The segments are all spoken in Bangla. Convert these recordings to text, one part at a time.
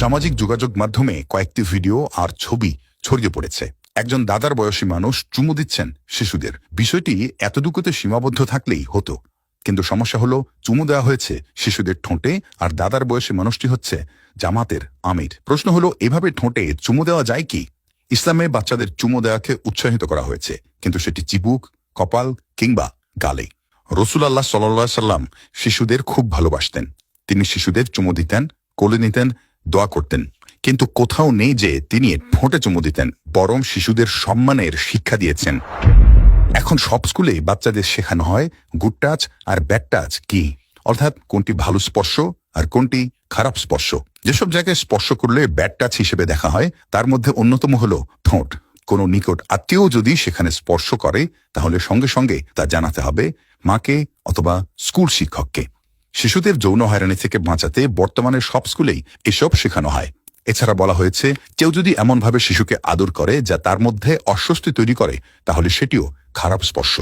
সামাজিক যোগাযোগ মাধ্যমে কয়েকটি ভিডিও আর ছবি ছড়িয়ে পড়েছে। একজন দাদার বয়সী মানুষ চুমু দিচ্ছেন শিশুদের। বিষয়টি এতটুকুতে সীমাবদ্ধ থাকলেই হতো। কিন্তু সমস্যা হলো, চুমু দেওয়া হয়েছে শিশুদের ঠোঁটে আর দাদার বয়সী মানুষটি হচ্ছে জামাতের আমির। প্রশ্ন হলো, এভাবে ঠোঁটে চুমু দেওয়া যায় কি? ইসলামে বাচ্চাদের চুমু দেওয়াকে উৎসাহিত করা হয়েছে, কিন্তু সেটি চিবুক, কপাল কিংবা গালে। রসুল আল্লাহ সাল্লা সাল্লাম শিশুদের খুব ভালোবাসতেন। তিনি শিশুদের চুমু দিতেন, কোলে নিতেন দোয়া করতেন। কিন্তু কোথাও নেই যে তিনি ঠোঁটে চুমু দিতেন, বরং শিশুদের সম্মানের শিক্ষা দিয়েছেন। এখন সব স্কুলে বাচ্চাদের শেখানো হয় গুড টাচ আর ব্যাড টাচ কি? অর্থাৎ কোনটি ভালো স্পর্শ আর কোনটি খারাপ স্পর্শ। যেসব জায়গায় স্পর্শ করলে ব্যাড টাচ হিসেবে দেখা হয়, তার মধ্যে অন্যতম হল ঠোঁট। কোনো নিকট আত্মীয় যদি সেখানে স্পর্শ করে, তাহলে সঙ্গে সঙ্গে তা জানাতে হবে মাকে অথবা স্কুল শিক্ষককে। শিশুদের যৌন হয়রানি থেকে বাঁচাতে বর্তমানে সব স্কুলেই এসব শেখানো হয়। এছাড়া বলা হয়েছে, কেউ যদি এমনভাবে শিশুকে আদর করে যা তার মধ্যে অস্বস্তি তৈরি করে, তাহলে সেটিও খারাপ স্পর্শ।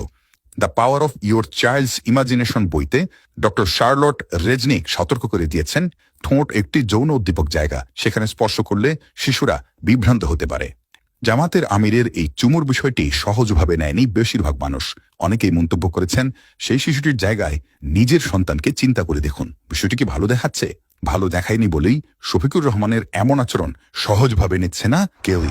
The Power of Your Child's Imagination বইতে ডক্টর শার্লট রেজনিক সতর্ক করে দিয়েছেন, ঠোঁট একটি যৌন উদ্দীপক জায়গা। সেখানে স্পর্শ করলে শিশুরা বিভ্রান্ত হতে পারে। জামাতের আমিরের এই চুমুর বিষয়টি সহজভাবে নেয়নি বেশিরভাগ মানুষ। অনেকেই মন্তব্য করেছেন, সেই শিশুটির জায়গায় নিজের সন্তানকে চিন্তা করে দেখুন। বিষয়টি কি ভালো দেখাচ্ছে? ভালো দেখায়নি বলেই শফিকুর রহমানের এমন আচরণ সহজভাবে নিচ্ছে না কেউই।